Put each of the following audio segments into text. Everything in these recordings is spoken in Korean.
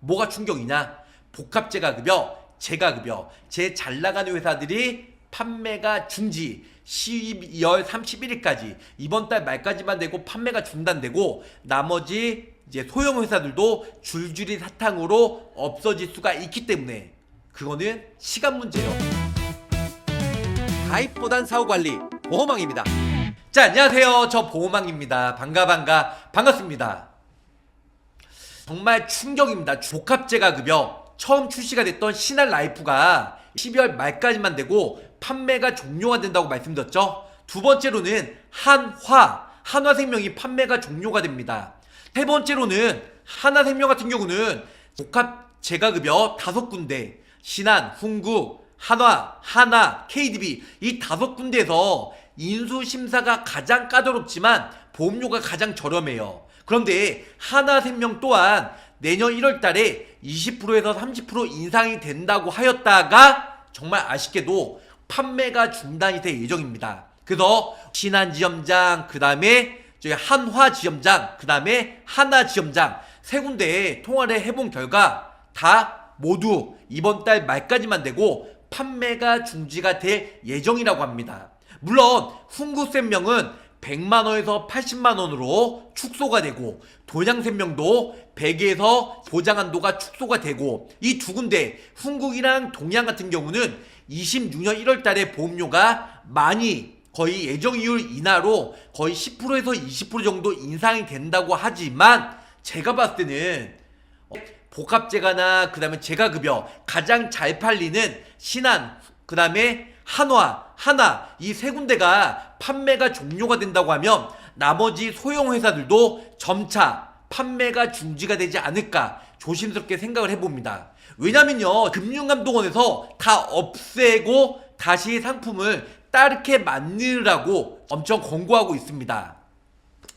뭐가 충격이냐? 복합제가급여, 제가급여, 제 잘 나가는 회사들이 판매가 중지 12월 31일까지 이번 달 말까지만 되고 판매가 중단되고 나머지 이제 소형 회사들도 줄줄이 사탕으로 없어질 수가 있기 때문에 그거는 시간 문제예요. 가입보단 사후 관리 보호망입니다. 자 안녕하세요 저 보호망입니다. 반가 반가 반갑습니다. 정말 충격입니다. 복합제가 급여 처음 출시가 됐던 신한 라이프가 12월 말까지만 되고 판매가 종료가 된다고 말씀드렸죠. 두 번째로는 한화 한화생명이 판매가 종료가 됩니다. 세 번째로는 하나생명 같은 경우는 복합제가급여 다섯 군데 신한, 훈국, 한화, 하나, KDB 이 다섯 군데에서 인수 심사가 가장 까다롭지만 보험료가 가장 저렴해요. 그런데 하나생명 또한 내년 1월 달에 20%에서 30% 인상이 된다고 하였다가 정말 아쉽게도 판매가 중단이 될 예정입니다. 그래서 신한 지점장 그 다음에 저희 한화 지점장 그 다음에 하나 지점장 세 군데에 통화를 해본 결과 다 모두 이번 달 말까지만 되고 판매가 중지가 될 예정이라고 합니다. 물론 훈구센명은 100만 원에서 80만 원으로 축소가 되고 도양센명도 100에서 보장 한도가 축소가 되고 이 두 군데 훈국이랑 동양 같은 경우는 26년 1월 달에 보험료가 많이 거의 예정이율 인하로 거의 10%에서 20% 정도 인상이 된다고 하지만 제가 봤을 때는 복합제가나 그 다음에 제가급여 가장 잘 팔리는 신한 그 다음에 한화 하나 이 세 군데가 판매가 종료가 된다고 하면 나머지 소형 회사들도 점차 판매가 중지가 되지 않을까 조심스럽게 생각을 해봅니다. 왜냐면요 금융감독원에서 다 없애고 다시 상품을 따르게 만들라고 엄청 권고하고 있습니다.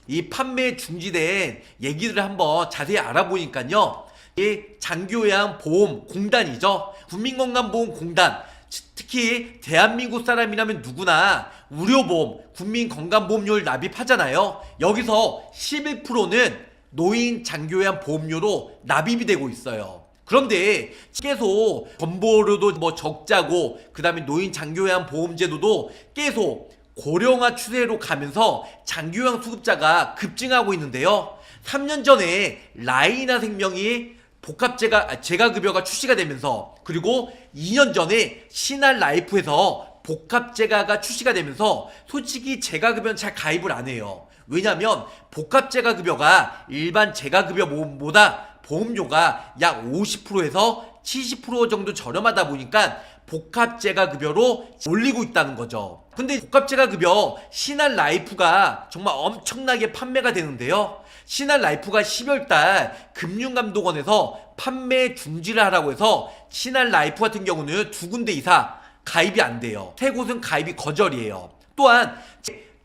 이 판매 중지된 얘기들을 한번 자세히 알아보니까요. 이 장교양 보험 공단이죠. 국민건강보험공단. 특히 대한민국 사람이라면 누구나 의료보험, 국민건강보험료를 납입하잖아요. 여기서 11%는 노인 장교양 보험료로 납입이 되고 있어요. 그런데 계속 건보료도 뭐 적자고 그다음에 노인 장교양 보험제도도 계속 고령화 추세로 가면서 장교양 수급자가 급증하고 있는데요. 3년 전에 라이나 생명이 복합제가 아, 제가 급여가 출시가 되면서 그리고 2년 전에 신한 라이프에서 복합제가가 출시가 되면서 솔직히 제가 급여는 잘 가입을 안 해요. 왜냐면 복합제가 급여가 일반 제가 급여 보험보다 보험료가 약 50%에서 70% 정도 저렴하다 보니까 복합제가 급여로 올리고 있다는 거죠. 근데 복합제가 급여 신한 라이프가 정말 엄청나게 판매가 되는데요. 신한 라이프가 12월달 금융감독원에서 판매 중지를 하라고 해서 신한 라이프 같은 경우는 두 군데 이상 가입이 안 돼요. 세 곳은 가입이 거절이에요. 또한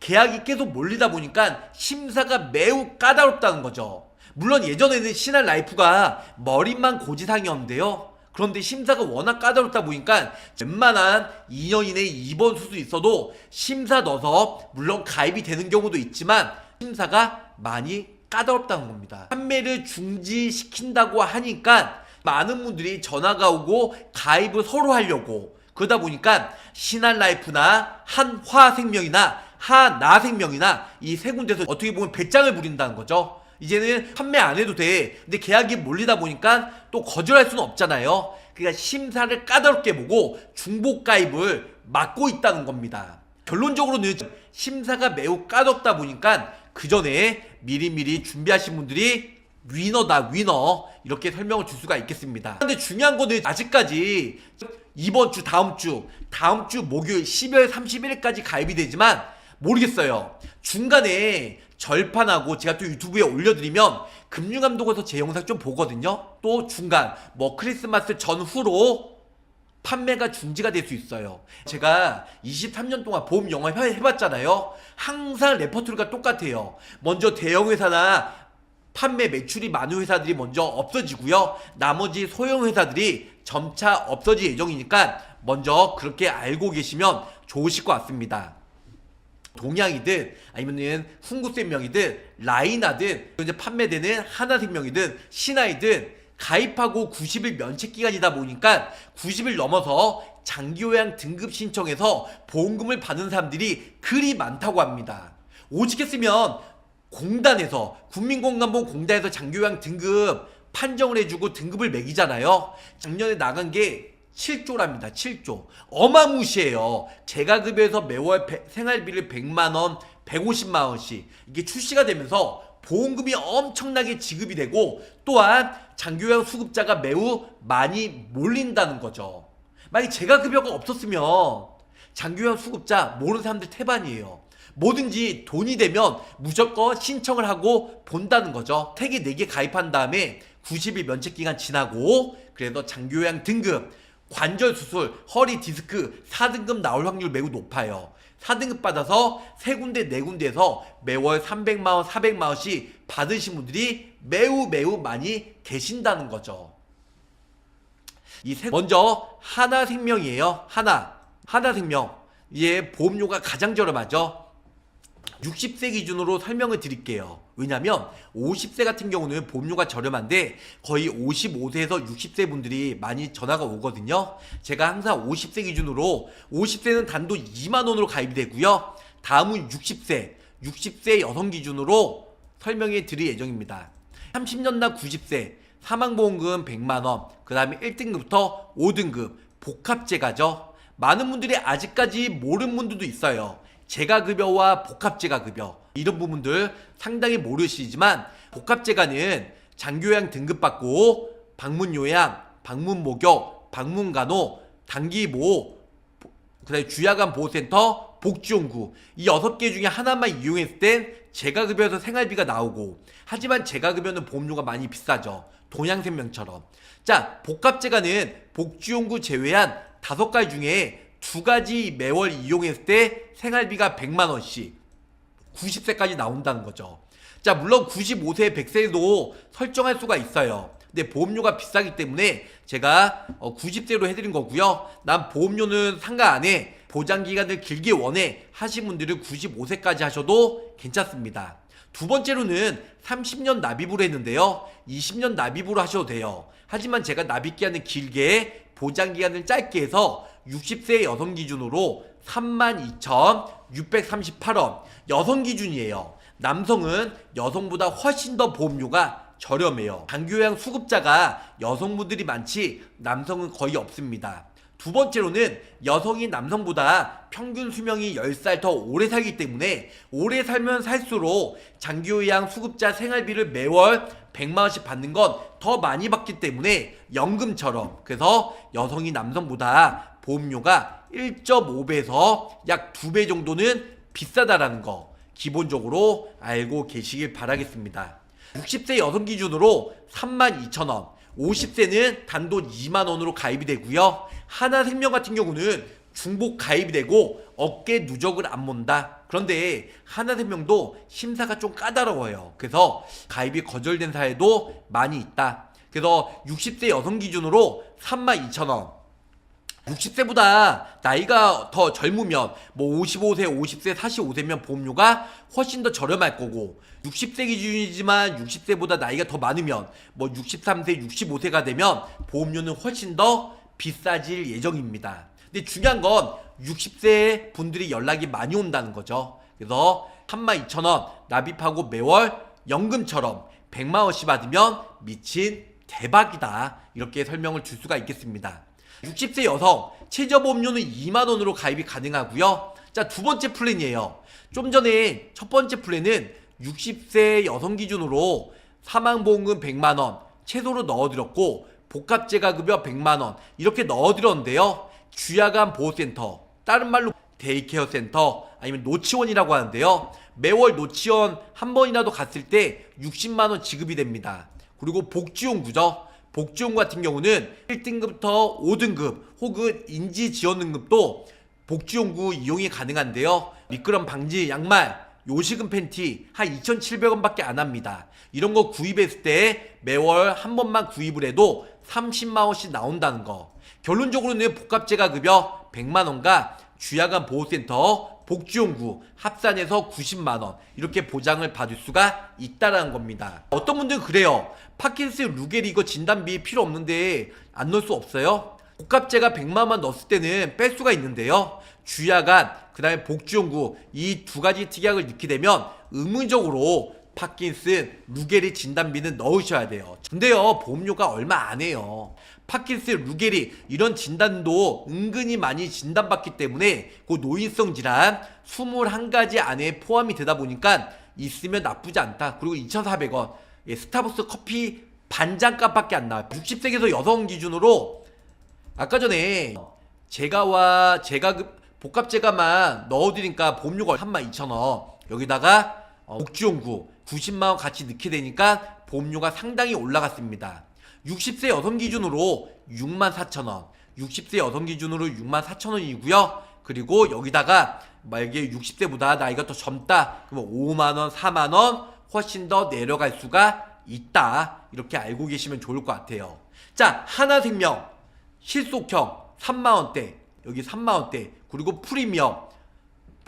계약이 계속 몰리다 보니까 심사가 매우 까다롭다는 거죠. 물론 예전에는 신한 라이프가 머리만 고지상이었는데요. 그런데 심사가 워낙 까다롭다 보니까 웬만한 2년 이내 입원 수도 있어도 심사 넣어서 물론 가입이 되는 경우도 있지만 심사가 많이 까다롭다는 겁니다. 판매를 중지시킨다고 하니까 많은 분들이 전화가 오고 가입을 서로 하려고 그러다 보니까 신한라이프나 한화생명이나 하나생명이나 이 세 군데서 어떻게 보면 배짱을 부린다는 거죠. 이제는 판매 안 해도 돼. 근데 계약이 몰리다 보니까 또 거절할 수는 없잖아요. 그러니까 심사를 까다롭게 보고 중복 가입을 막고 있다는 겁니다. 결론적으로는 심사가 매우 까다롭다 보니까 그 전에 미리미리 준비하신 분들이 위너다 위너 이렇게 설명을 줄 수가 있겠습니다. 근데 중요한 거는 아직까지 이번 주 다음 주 다음 주 목요일 12월 31일까지 가입이 되지만 모르겠어요. 중간에 절판하고 제가 또 유튜브에 올려드리면 금융감독원에서 제 영상 좀 보거든요. 또 중간 뭐 크리스마스 전후로 판매가 중지가 될 수 있어요. 제가 23년 동안 보험 해- 해봤잖아요. 항상 레퍼토리가 똑같아요. 먼저 대형 회사나 판매 매출이 많은 회사들이 먼저 없어지고요. 나머지 소형 회사들이 점차 없어질 예정이니까 먼저 그렇게 알고 계시면 좋으실 것 같습니다. 동양이든 아니면은 훈구생명이든 라이나든 이제 판매되는 하나생명이든 신하이든 가입하고 90일 면책 기간이다 보니까 90일 넘어서 장기요양 등급 신청해서 보험금을 받는 사람들이 그리 많다고 합니다. 오직 했으면 공단에서 국민건강보험 공단에서 장기요양 등급 판정을 해주고 등급을 매기잖아요. 작년에 나간 게 7조랍니다. 7조. 어마무시해요. 제가 급여에서 매월 배- 생활비를 100만 원, 150만 원씩 이게 출시가 되면서 보험금이 엄청나게 지급이 되고 또한 장기요양 수급자가 매우 많이 몰린다는 거죠. 만약 제가 급여가 없었으면 장기요양 수급자 모르는 사람들 태반이에요. 뭐든지 돈이 되면 무조건 신청을 하고 본다는 거죠. 택이 4개 가입한 다음에 90일 면책 기간 지나고 그래서 장기요양 등급, 관절 수술, 허리 디스크 4등급 나올 확률 매우 높아요. 4등급 받아서 세 군데 네 군데에서 매월 300만 원, 400만 원씩 받으신 분들이 매우 매우 많이 계신다는 거죠. 이 세, 먼저 하나생명이에요. 하나. 하나생명. 얘 보험료가 가장 저렴하죠. 60세 기준으로 설명을 드릴게요. 왜냐면 50세 같은 경우는 보험료가 저렴한데 거의 55세에서 60세 분들이 많이 전화가 오거든요. 제가 항상 50세 기준으로 50세는 단돈 2만 원으로 가입이 되고요. 다음은 60세, 60세 여성 기준으로 설명해 드릴 예정입니다. 30년당 90세 사망보험금 100만 원, 그 다음에 1등급부터 5등급 복합제가죠. 많은 분들이 아직까지 모르는 분들도 있어요. 재가급여와 복합재가급여 이런 부분들 상당히 모르시지만 복합재가는 장교양 등급받고 방문요양, 방문목욕, 방문간호, 단기보호, 그다음에 주야간 보호센터, 복지용구 이 여섯 개 중에 하나만 이용했을 땐 재가급여에서 생활비가 나오고 하지만 재가급여는 보험료가 많이 비싸죠. 동양생명처럼. 자, 복합재가는 복지용구 제외한 다섯 가지 중에 두 가지 매월 이용했을 때 생활비가 100만 원씩 90세까지 나온다는 거죠. 자, 물론 95세, 100세도 설정할 수가 있어요. 근데 보험료가 비싸기 때문에 제가 90세로 해드린 거고요. 난 보험료는 상관 안 해. 보장 기간을 길게 원해 하신 분들은 95세까지 하셔도 괜찮습니다. 두 번째로는 30년 납입으로 했는데요. 20년 납입으로 하셔도 돼요. 하지만 제가 납입 기간을 길게 보장 기간을 짧게 해서 60세 여성 기준으로 32,638원 여성 기준이에요. 남성은 여성보다 훨씬 더 보험료가 저렴해요. 장교양 수급자가 여성분들이 많지 남성은 거의 없습니다. 두 번째로는 여성이 남성보다 평균 수명이 10살 더 오래 살기 때문에 오래 살면 살수록 장기요양 수급자 생활비를 매월 100만원씩 받는 건 더 많이 받기 때문에 연금처럼 그래서 여성이 남성보다 보험료가 1.5배에서 약 2배 정도는 비싸다라는 거 기본적으로 알고 계시길 바라겠습니다. 60세 여성 기준으로 32,000원, 50세는 단돈 2만원으로 가입이 되고요. 하나생명 같은 경우는 중복 가입이 되고 어깨 누적을 안 본다. 그런데 하나생명도 심사가 좀 까다로워요. 그래서 가입이 거절된 사례도 많이 있다. 그래서 60세 여성 기준으로 32,000원, 60세보다 나이가 더 젊으면 뭐 55세, 50세, 45세면 보험료가 훨씬 더 저렴할 거고 60세 기준이지만 60세보다 나이가 더 많으면 뭐 63세, 65세가 되면 보험료는 훨씬 더 비싸질 예정입니다. 근데 중요한 건 60세 분들이 연락이 많이 온다는 거죠. 그래서 32,000원 납입하고 매월 연금처럼 100만 원씩 받으면 미친 대박이다. 이렇게 설명을 줄 수가 있겠습니다. 60세 여성 최저보험료는 2만 원으로 가입이 가능하고요. 자, 두 번째 플랜이에요. 좀 전에 첫 번째 플랜은 60세 여성 기준으로 사망보험금 100만 원 최소로 넣어드렸고 복합재가급여 100만 원 이렇게 넣어드렸는데요. 주야간 보호센터 다른 말로 데이케어 센터 아니면 노치원이라고 하는데요. 매월 노치원 한 번이라도 갔을 때 60만 원 지급이 됩니다. 그리고 복지용구죠. 복지용 같은 경우는 1등급부터 5등급 혹은 인지 지원 등급도 복지용구 이용이 가능한데요. 미끄럼 방지 양말, 요식은 팬티 한 2,700원밖에 안 합니다. 이런 거 구입했을 때 매월 한 번만 구입을 해도 30만 원씩 나온다는 거. 결론적으로는 복합재가 급여 100만 원과 주야간 보호센터 복지용구 합산해서 90만 원 이렇게 보장을 받을 수가 있다라는 겁니다. 어떤 분들은 그래요. 파킨슨 루게리 이거 진단비 필요 없는데 안 넣을 수 없어요? 복합제가 100만 원 넣었을 때는 뺄 수가 있는데요. 주야간 그 다음에 복지용구 이 두 가지 특약을 넣게 되면 의무적으로 파킨슨, 루게리 진단비는 넣으셔야 돼요. 근데요, 보험료가 얼마 안 해요. 파킨슨, 루게리 이런 진단도 은근히 많이 진단받기 때문에 그 노인성 질환 21가지 안에 포함이 되다 보니까 있으면 나쁘지 않다. 그리고 2,400원. 예, 스타벅스 커피 반잔값밖에 안 나와요. 60세에서 여성 기준으로 아까 전에 제가와 제가 그 복합제가만 넣어드리니까 보험료가 32,000원 여기다가 어, 복지용구 90만원 같이 넣게 되니까 보험료가 상당히 올라갔습니다. 60세 여성 기준으로 64,000원 60세 여성 기준으로 64,000원이고요. 그리고 여기다가 만약에 60세보다 나이가 더 젊다 그러면 5만원 4만원 훨씬 더 내려갈 수가 있다. 이렇게 알고 계시면 좋을 것 같아요. 자 하나생명 실속형 3만원대 여기 3만원대 그리고 프리미엄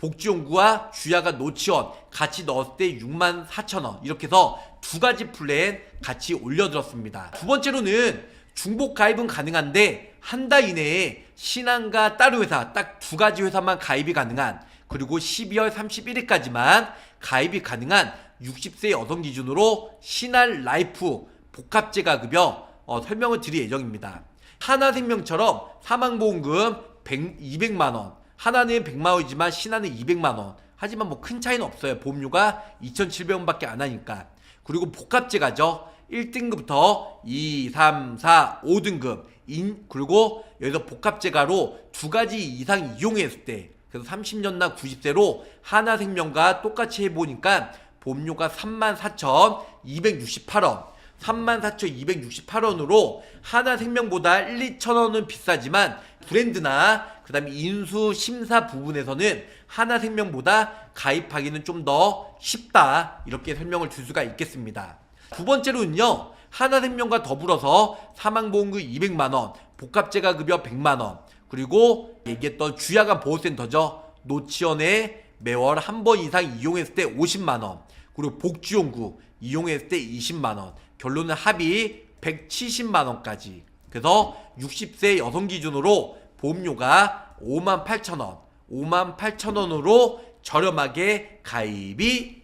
복지용구와 주야가 노치원 같이 넣었을 때 6만 4천 원 이렇게 해서 두 가지 플랜 같이 올려들었습니다. 두 번째로는 중복 가입은 가능한데 한 달 이내에 신한과 따로 회사 딱 두 가지 회사만 가입이 가능한 그리고 12월 31일까지만 가입이 가능한 60세 여성 기준으로 신한 라이프 복합제가 급여 어, 설명을 드릴 예정입니다. 하나생명처럼 사망보험금 100, 200만원 하나는 100만 원이지만 신한은 200만 원. 하지만 뭐 큰 차이는 없어요. 보험료가 2,700원밖에 안 하니까. 그리고 복합제가죠. 1등급부터 2, 3, 4, 5등급. 인 그리고 여기서 복합제가로 두 가지 이상 이용했을 때. 그래서 30년나 90세로 하나생명과 똑같이 해보니까 보험료가 34,268원. 34,268원으로 하나생명보다 1, 2천원은 비싸지만 브랜드나 그 다음에 인수 심사 부분에서는 하나생명보다 가입하기는 좀 더 쉽다. 이렇게 설명을 줄 수가 있겠습니다. 두 번째로는요 하나생명과 더불어서 사망보험금 200만원 복합제가 급여 100만원 그리고 얘기했던 주야간 보호센터죠. 노치원에 매월 한 번 이상 이용했을 때 50만원 그리고 복지용구 이용했을 때 20만원 결론은 합의 170만원까지. 그래서 60세 여성 기준으로 보험료가 5만 8천원 5만 8천원으로 저렴하게 가입이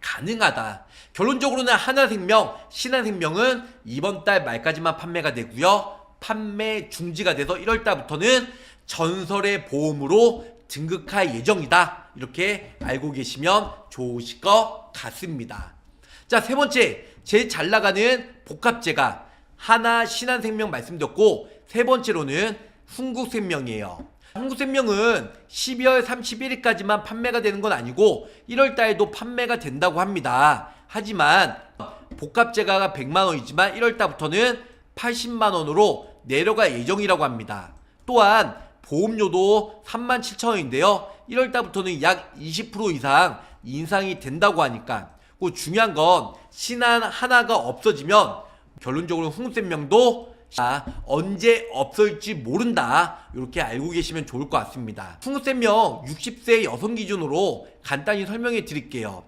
가능하다. 결론적으로는 하나생명 신한생명은 이번 달 말까지만 판매가 되고요. 판매 중지가 돼서 1월 달부터는 전설의 보험으로 등극할 예정이다. 이렇게 알고 계시면 좋으실 것 같습니다. 자 세 번째. 제일 잘 나가는 복합제가 하나 신한생명 말씀드렸고 세 번째로는 흥국생명이에요. 흥국생명은 12월 31일까지만 판매가 되는 건 아니고 1월 달에도 판매가 된다고 합니다. 하지만 복합제가가 100만원이지만 1월 달부터는 80만원으로 내려갈 예정이라고 합니다. 또한 보험료도 37,000원인데요. 1월 달부터는 약 20% 이상 인상이 된다고 하니까. 그 중요한 건 신한 하나가 없어지면 결론적으로 흥국생명도 자, 언제 없어질지 모른다. 이렇게 알고 계시면 좋을 것 같습니다. 흥국생명 60세 여성 기준으로 간단히 설명해 드릴게요.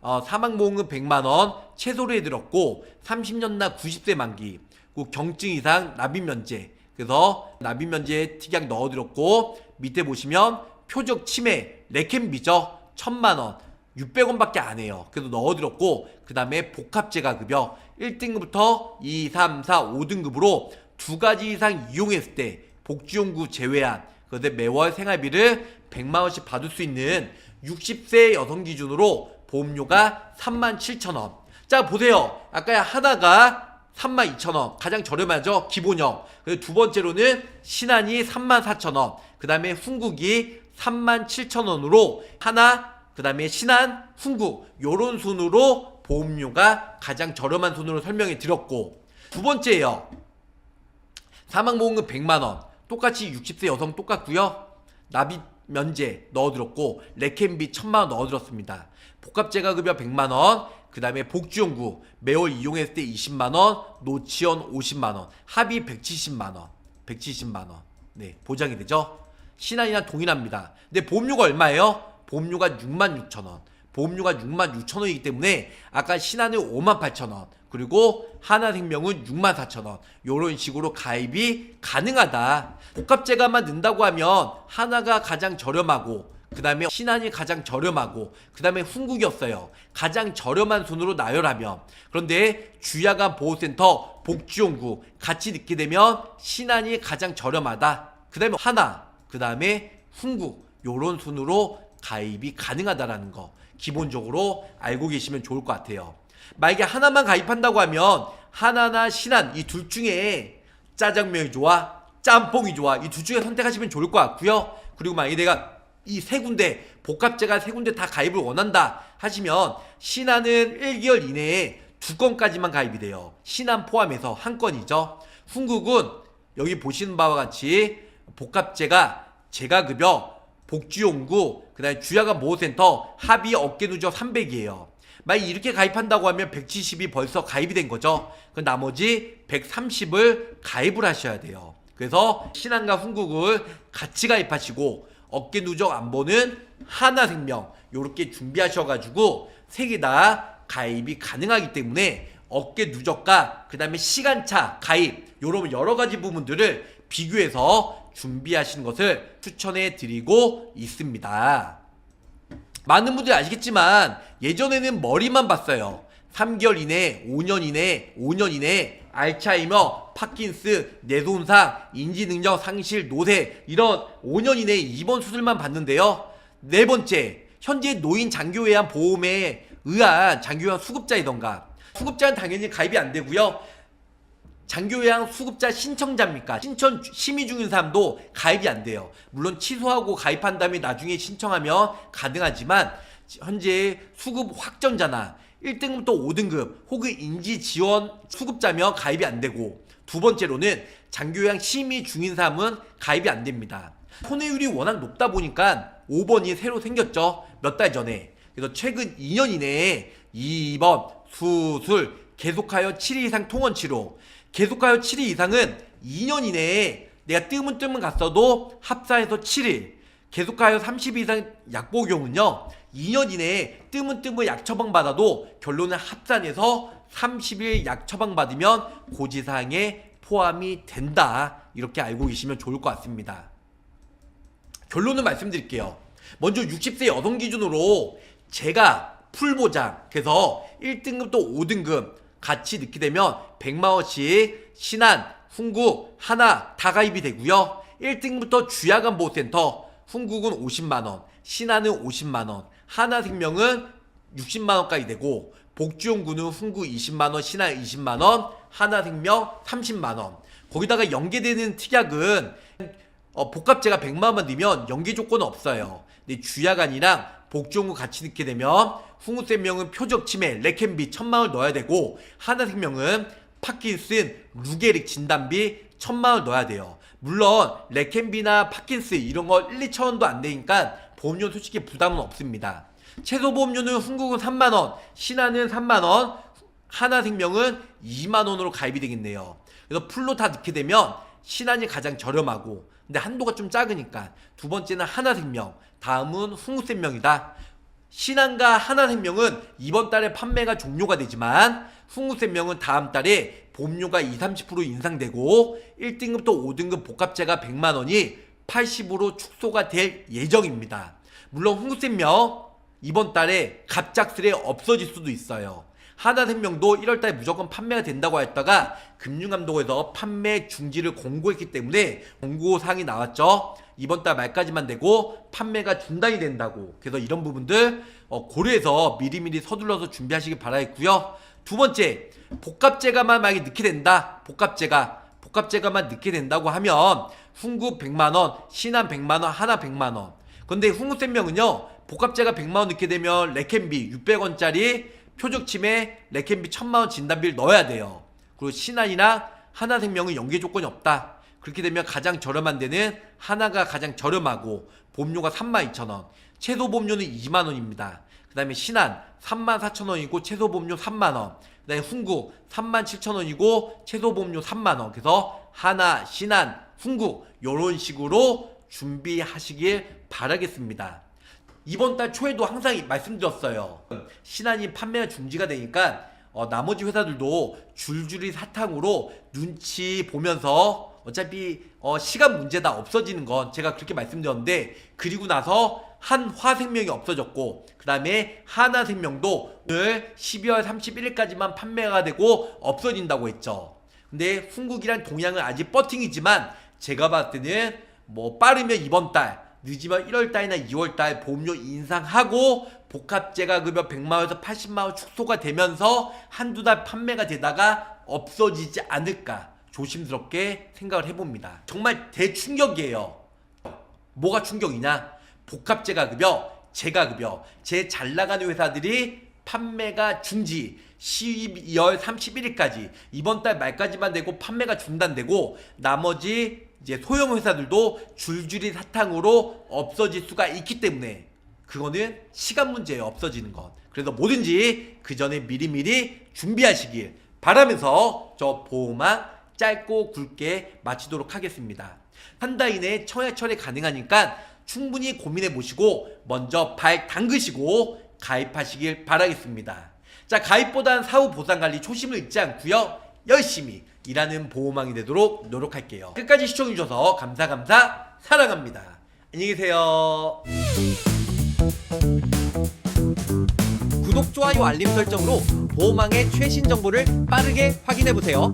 어, 사망보험금 100만원 최소로 해드렸고 30년 나 90세 만기 그 경증 이상 납입 면제 그래서 납입 면제 특약 넣어드렸고 밑에 보시면 표적 치매 레캠비죠 1000만원 600원밖에 안 해요. 그래서 넣어드렸고 그 다음에 복합제가 급여 1등급부터 2, 3, 4, 5등급으로 두 가지 이상 이용했을 때 복지용구 제외한 그런데 매월 생활비를 100만원씩 받을 수 있는 60세 여성 기준으로 보험료가 37,000원. 자 보세요. 아까 하나가 32,000원 가장 저렴하죠 기본형 그리고 두 번째로는 신한이 34,000원 그 다음에 훈국이 37,000원으로 하나 그 다음에 신한, 훈국 요런 순으로 보험료가 가장 저렴한 순으로 설명해 드렸고 두 번째예요. 사망보험금 100만원 똑같이 60세 여성 똑같고요. 납입 면제 넣어드렸고 레캠비 1000만원 넣어드렸습니다. 복합제가급여 100만원 그 다음에 복지용구 매월 이용했을 때 20만원 노치원 50만원 합의 170만원 170만원 네 보장이 되죠 신한이랑 동일합니다. 근데 보험료가 얼마예요? 보험료가 66,000원. 보험료가 66,000원이기 때문에 아까 신한은 58,000원. 그리고 하나생명은 64,000원. 요런 식으로 가입이 가능하다. 복합제가만 넣는다고 하면 하나가 가장 저렴하고 그 다음에 신한이 가장 저렴하고 그 다음에 훈국이었어요. 가장 저렴한 순으로 나열하면 그런데 주야간 보호센터 복지용구 같이 넣게 되면 신한이 가장 저렴하다. 그 다음에 하나 그 다음에 훈국 요런 순으로 가입이 가능하다라는 거 기본적으로 알고 계시면 좋을 것 같아요. 만약에 하나만 가입한다고 하면 하나나 신한 이 둘 중에 짜장면이 좋아 짬뽕이 좋아 이 둘 중에 선택하시면 좋을 것 같고요. 그리고 만약에 내가 이 세 군데 복합제가 세 군데 다 가입을 원한다 하시면 신한은 1개월 이내에 두 건까지만 가입이 돼요. 신한 포함해서 한 건이죠. 훈국은 여기 보시는 바와 같이 복합제가 재가급여 복지용구 그 다음에 주야간 보호센터 합의 어깨 누적 300이에요. 만약 이렇게 가입한다고 하면 170이 벌써 가입이 된 거죠. 그 나머지 130을 가입을 하셔야 돼요. 그래서 신한과 훈국을 같이 가입하시고 어깨 누적 안보는 하나생명 요렇게 준비하셔가지고 세 개 다 가입이 가능하기 때문에 어깨 누적과 그 다음에 시간차 가입 요런 여러 가지 부분들을 비교해서 준비하시는 것을 추천해 드리고 있습니다. 많은 분들이 아시겠지만 예전에는 머리만 봤어요. 3개월 이내, 5년 이내, 5년 이내 알츠하이머, 파킨스, 뇌손상, 인지능력 상실, 노쇠 이런 5년 이내 입원 수술만 봤는데요. 네 번째, 현재 노인 장기요양 보험에 의한 장기요양 수급자이던가 수급자는 당연히 가입이 안 되고요. 장교양 수급자 신청자입니까? 신청 심의 중인 사람도 가입이 안 돼요. 물론 취소하고 가입한 다음에 나중에 신청하면 가능하지만 현재 수급 확정자나 1등급부터 5등급 혹은 인지 지원 수급자면 가입이 안 되고 두 번째로는 장교양 심의 중인 사람은 가입이 안 됩니다. 손해율이 워낙 높다 보니까 5번이 새로 생겼죠. 몇 달 전에. 그래서 최근 2년 이내에 2번 수술 계속하여 7일 이상 통원 치료. 계속하여 7일 이상은 2년 이내에 내가 뜨문뜨문 갔어도 합사해서 7일 계속하여 30일 이상 약 복용은요 2년 이내에 뜨문뜨문 약 처방 받아도 결론은 합산해서 30일 약 처방 받으면 고지사항에 포함이 된다. 이렇게 알고 계시면 좋을 것 같습니다. 결론을 말씀드릴게요. 먼저 60세 여성 기준으로 제가 풀보장. 그래서 1등급도 5등급 같이 넣게 되면 100만원씩 신한, 훈국, 하나 다 가입이 되고요. 1등부터 주야간 보호센터 훈국은 50만원 신한은 50만원 하나생명은 60만원까지 되고 복지용구는 훈국 20만원 신한 20만원 하나생명 30만원. 거기다가 연계되는 특약은 어, 복합제가 100만원만 넣으면 연계 조건은 없어요. 근데 주야간이랑 복지용구 같이 넣게 되면 훈구생명은 표적 치매, 레켄비 천만원 넣어야 되고 하나생명은 파킨슨, 루게릭 진단비 천만원 넣어야 돼요. 물론 레켄비나 파킨스 이런 거 1, 2천원도 안 되니까 보험료 솔직히 부담은 없습니다. 최소 보험료는 훈국은 3만원, 신한은 3만원, 하나생명은 2만원으로 가입이 되겠네요. 그래서 풀로 다 넣게 되면 신한이 가장 저렴하고 근데 한도가 좀 작으니까 두 번째는 하나생명, 다음은 훈구생명이다. 신한과 하나생명은 이번 달에 판매가 종료가 되지만 훈구생명은 다음 달에 보험료가 20, 30% 인상되고 1등급부터 5등급 복합제가 100만 원이 80으로 축소가 될 예정입니다. 물론 훈구생명 이번 달에 갑작스레 없어질 수도 있어요. 하나생명도 1월달에 무조건 판매가 된다고 했다가 금융감독에서 판매 중지를 공고했기 때문에 공고사항이 나왔죠. 이번 달 말까지만 되고 판매가 중단이 된다고. 그래서 이런 부분들 어, 고려해서 미리미리 서둘러서 준비하시기 바라겠고요. 두 번째, 복합제가만 만약에 넣게 된다. 복합제가 복합제가만 넣게 된다고 하면 훈구 100만원, 신한 100만원, 하나 100만원. 근데 훈구센명은요 복합제가 100만원 넣게 되면 레켄비 600원짜리 표적 치매 레켄비 1000만원 진단비를 넣어야 돼요. 그리고 신한이나 하나생명은 연계 조건이 없다. 그렇게 되면 가장 저렴한 데는 하나가 가장 저렴하고 보험료가 32,000원, 최소 보험료는 2만 원입니다. 그 다음에 신한 3만 4천 원이고 최소 보험료 3만 원. 그 다음에 훈국 3만 7천 원이고 최소 보험료 3만 원. 그래서 하나, 신한, 훈국 요런 식으로 준비하시길 바라겠습니다. 이번 달 초에도 항상 말씀드렸어요. 신한이 판매가 중지가 되니까 어, 나머지 회사들도 줄줄이 사탕으로 눈치 보면서 어차피 어, 시간 문제다 없어지는 건 제가 그렇게 말씀드렸는데 그리고 나서 한화생명이 없어졌고 그 다음에 하나생명도 오늘 12월 31일까지만 판매가 되고 없어진다고 했죠. 근데 훈국이랑 동양은 아직 버팅이지만 제가 봤을 때는 뭐 빠르면 이번 달 늦으면 1월 달이나 2월 달 보험료 인상하고 복합제가급여 100만원에서 80만원 축소가 되면서 한두 달 판매가 되다가 없어지지 않을까 조심스럽게 생각을 해봅니다. 정말 대충격이에요. 뭐가 충격이냐? 복합제가급여, 제가급여, 제 잘 나가는 회사들이 판매가 중지 12월 31일까지 이번 달 말까지만 되고 판매가 중단되고 나머지 이제 소형 회사들도 줄줄이 사탕으로 없어질 수가 있기 때문에 그거는 시간 문제예요 없어지는 건 그래서 뭐든지 그 전에 미리미리 준비하시길 바라면서 저 보호막 짧고 굵게 마치도록 하겠습니다 한 달 이내에 청약 처리 가능하니까 충분히 고민해 보시고 먼저 발 담그시고 가입하시길 바라겠습니다. 자, 가입보단 사후 보상 관리 초심을 잃지 않고요. 열심히 일하는 보호망이 되도록 노력할게요. 끝까지 시청해 주셔서 감사 감사 사랑합니다. 안녕히 계세요. 구독, 좋아요, 알림 설정으로 보호망의 최신 정보를 빠르게 확인해 보세요.